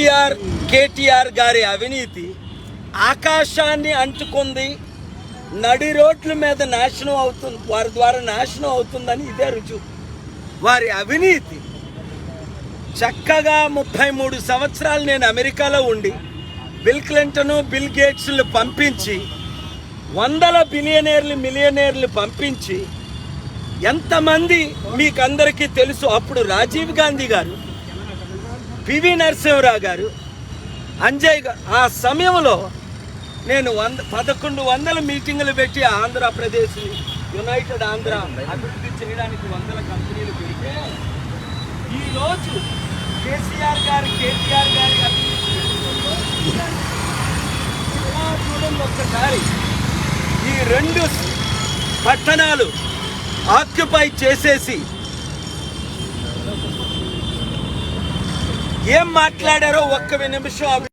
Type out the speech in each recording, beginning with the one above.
ఎన్టీఆర్ కేటీఆర్ గారి అవినీతి ఆకాశాన్ని అంటుకుంది. నడి రోడ్ల మీద నాశనం అవుతుంది వారి ద్వారా నాశనం అవుతుందని ఇదే రుజువు. వారి అవినీతి చక్కగా ముప్పై మూడు సంవత్సరాలు నేను అమెరికాలో ఉండి బిల్ క్లింటను బిల్ గేట్స్లు పంపించి వందల బిలియనేర్లు మిలియనేర్లు పంపించి ఎంతమంది మీకందరికీ తెలుసు అప్పుడు రాజీవ్ గాంధీ గారు పివి నరసింహరావు గారు అంజయ్ ఆ సమయంలో నేను వంద పదకొండు వందల మీటింగులు పెట్టి ఆంధ్రప్రదేశ్ యునైటెడ్ ఆంధ్ర అభివృద్ధి చేయడానికి వందల కంపెనీలు పెడితే ఈరోజు కేసీఆర్ గారు కేటీఆర్ గారి అభివృద్ధి చూడండి ఒక్కసారి ఈ రెండు పట్టణాలు ఆక్యుపై చేసేసి ఏం మాట్లాడారో ఒక్క నిమిషం అవి-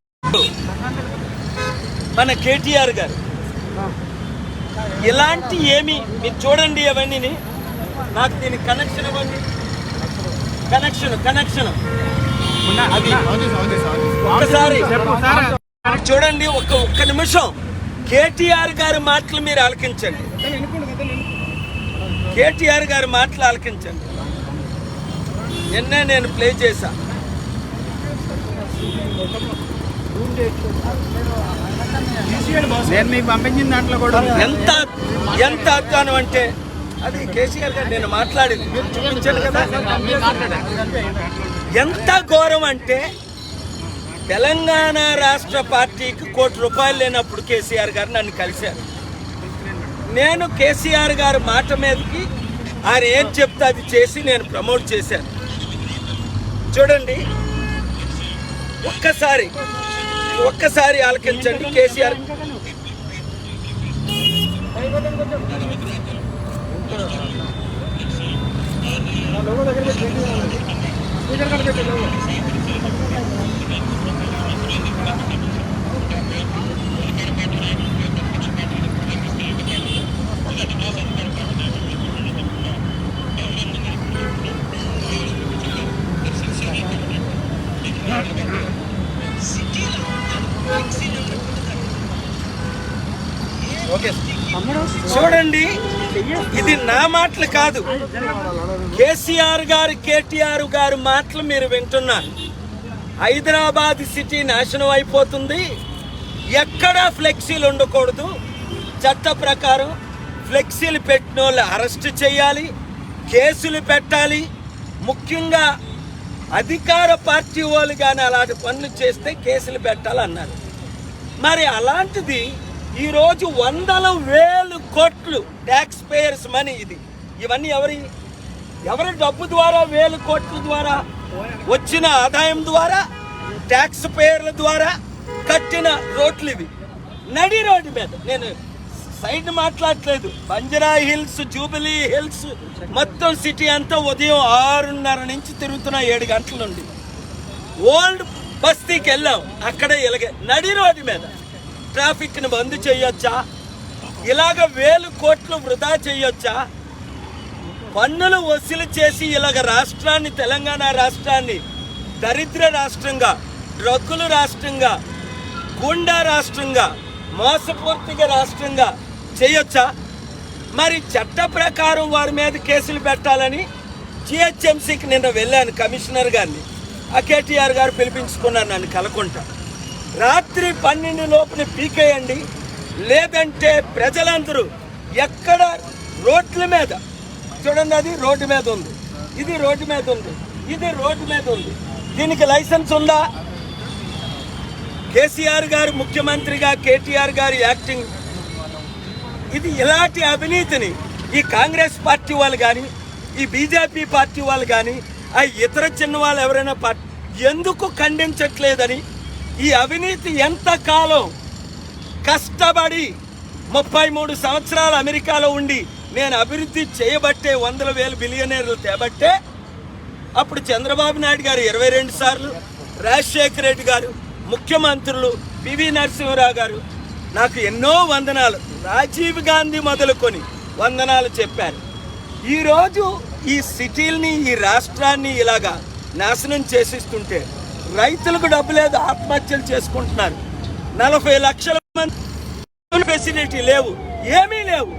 మన కేటీఆర్ గారు. ఇలాంటి ఏమి మీరు చూడండి అవన్నీ నాకు దీని కనెక్షన్ ఇవ్వండి. కనెక్షన్ కనెక్షన్ అది ఒక్కసారి. చూడండి ఒక్క ఒక్క నిమిషం. కేటీఆర్ గారి మాటలు మీరు ఆలకించండి. కేటీఆర్ గారి మాటలు ఆలకించండి. నిన్నే నేను ప్లే చేశాను నేను మీకు పంపించిన దాంట్లో కూడా ఎంత ఎంత అధ్వానం అంటే అది కేసీఆర్ గారు నేను మాట్లాడింది. మీరు చూపించాను కదా. ఎంత ఘోరం అంటే తెలంగాణ రాష్ట్ర పార్టీకి కోటి రూపాయలు లేనప్పుడు కేసీఆర్ గారు నన్ను కలిశారు. నేను కేసీఆర్ గారు మాట మీదకి ఆయన ఏం చెప్తే అది చేసి నేను ప్రమోట్ చేశాను. చూడండి ఒక్కసారి ఒక్కసారి ఆలకించండి కేసీఆర్. చూడండి ఇది నా మాటలు కాదు. కేసీఆర్ గారు కేటీఆర్ గారు మాటలు మీరు వింటున్నారు. హైదరాబాద్ సిటీ నాశనం అయిపోతుంది. ఎక్కడా ఫ్లెక్సీలు ఉండకూడదు. చట్ట ప్రకారం ఫ్లెక్సీలు పెట్టిన వాళ్ళు అరెస్ట్ చేయాలి కేసులు పెట్టాలి. ముఖ్యంగా అధికార పార్టీ వాళ్ళు కానీ అలాంటి పనులు చేస్తే కేసులు పెట్టాలన్నారు. మరి అలాంటిది ఈరోజు వందల వేలు కోట్లు ట్యాక్స్ పేయర్స్ మనీ ఇది. ఇవన్నీ ఎవరి ఎవరి డబ్బు ద్వారా వేలు కోట్ల ద్వారా వచ్చిన ఆదాయం ద్వారా ట్యాక్స్ పేయర్ల ద్వారా కట్టిన రోడ్లు ఇవి. నడి రోడ్డు మీద. నేను సైడ్ మాట్లాడట్లేదు. బంజరా హిల్స్ జూబిలీ హిల్స్ మొత్తం సిటీ అంతా ఉదయం ఆరున్నర నుంచి తిరుగుతున్న ఏడు గంటల నుండి. ఓల్డ్ బస్తీకి వెళ్ళాం. అక్కడ ఇలాగే నడి రోడ్డు మీద. ట్రాఫిక్ని బంద్ చేయొచ్చా? ఇలాగ వేలు కోట్లు వృధా చేయొచ్చా? పన్నులు వసూలు చేసి ఇలాగ రాష్ట్రాన్ని తెలంగాణ రాష్ట్రాన్ని దరిద్ర రాష్ట్రంగా డ్రక్కులు రాష్ట్రంగా గుండా రాష్ట్రంగా మోసపూర్తిగా రాష్ట్రంగా చేయొచ్చా? మరి చట్ట ప్రకారం వారి మీద కేసులు పెట్టాలని జిహెచ్ఎంసీకి నిన్న వెళ్ళాను కమిషనర్ గారిని. ఆ కేటీఆర్ గారు పిలిపించుకున్నారు నన్ను కలకుంటా. రాత్రి పన్నెండు లోపల పీకేయండి. లేదంటే ప్రజలందరూ ఎక్కడ రోడ్ల మీద చూడండి అది రోడ్డు మీద ఉంది. ఇది రోడ్డు మీద ఉంది. ఇది రోడ్డు మీద ఉంది. దీనికి లైసెన్స్ ఉందా? కేసీఆర్ గారు ముఖ్యమంత్రిగా కేటీఆర్ గారు యాక్టింగ్. ఇది ఇలాంటి అవినీతిని ఈ కాంగ్రెస్ పార్టీ వాళ్ళు కానీ ఈ బీజేపీ పార్టీ వాళ్ళు కానీ ఆ ఇతర చిన్న వాళ్ళు ఎవరైనా పార్టీ ఎందుకు ఖండించట్లేదని ఈ అవినీతి ఎంత కాలం కష్టపడి ముప్పై మూడు సంవత్సరాలు అమెరికాలో ఉండి నేను అభివృద్ధి చేయబట్టే వందల వేల బిలియనీర్లు తేబట్టే అప్పుడు చంద్రబాబు నాయుడు గారు ఇరవై రెండు సార్లు రాజశేఖర రెడ్డి గారు ముఖ్యమంత్రులు పివి నరసింహరావు గారు నాకు ఎన్నో వందనాలు. రాజీవ్ గాంధీ మొదలుకొని వందనాలు చెప్పారు. ఈరోజు ఈ సిటీల్ని ఈ రాష్ట్రాన్ని ఇలాగా నాశనం చేసిస్తుంటే రైతులకు డబ్బు లేదు ఆత్మహత్యలు చేసుకుంటున్నారు. నలభై లక్షల మంది ఫెసిలిటీ లేవు ఏమీ లేవు.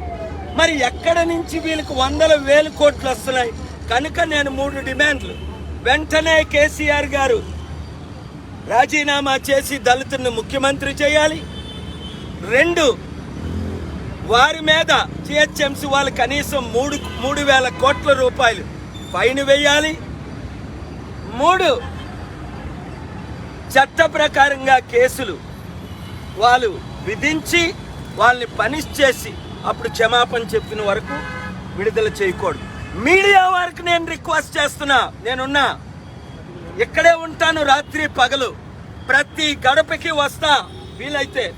మరి ఎక్కడ నుంచి వీళ్ళకి వందల వేల కోట్లు వస్తున్నాయి? కనుక నేను మూడు డిమాండ్లు. వెంటనే కేసీఆర్ గారు రాజీనామా చేసి దళితులను ముఖ్యమంత్రి చేయాలి. రెండు వారి మీద జిహెచ్ఎంసీ వాళ్ళు కనీసం మూడు మూడు వేల కోట్ల రూపాయలు ఫైన్ వేయాలి. మూడు చట్ట ప్రకారంగా కేసులు వాళ్ళు విధించి వాళ్ళని పనిష్ చేసి అప్పుడు క్షమాపణ చెప్పిన వరకు విడుదల చేయకూడదు. మీడియా వారికి నేను రిక్వెస్ట్ చేస్తున్నా నేనున్నా. ఇక్కడే ఉంటాను రాత్రి పగలు. ప్రతి గడపకి వస్తా. వీలైతే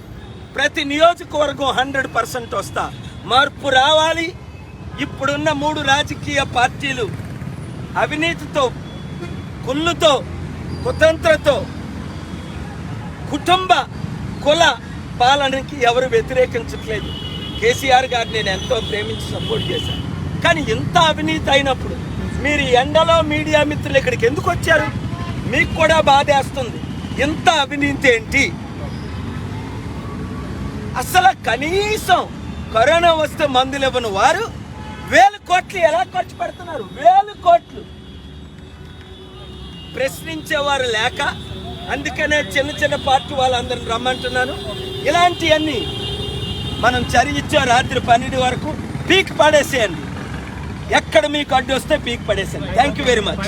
ప్రతి నియోజకవర్గం హండ్రెడ్ పర్సెంట్ వస్తా. మార్పు రావాలి. ఇప్పుడున్న మూడు రాజకీయ పార్టీలు అవినీతితో కుళ్ళుతో కుతంత్రతో కుటుంబ కుల పాలనకి ఎవరు వ్యతిరేకించట్లేదు. కేసీఆర్ గారు నేను ఎంతో ప్రేమించి సపోర్ట్ చేశాను. కానీ ఇంత అవినీతి అయినప్పుడు మీరు ఎండలో మీడియా మిత్రులు ఇక్కడికి ఎందుకు వచ్చారు? మీకు కూడా బాధేస్తుంది. ఇంత అవినీతి ఏంటి? అసలు కనీసం కరోనా వస్తే మందులు ఇవ్వని వారు వేలు కోట్లు ఎలా ఖర్చు పెడుతున్నారు? వేలు కోట్లు. ప్రశ్నించేవారు లేక అందుకనే చిన్న చిన్న పార్టీ వాళ్ళందరిని రమ్మంటున్నాను. ఇలాంటివన్నీ మనం చరిచ్చే రాత్రి పన్నెండు వరకు పీక్ పడేసేయండి. ఎక్కడ మీకు అడ్డు వస్తే పీక్ పడేసేయండి. Thank you very much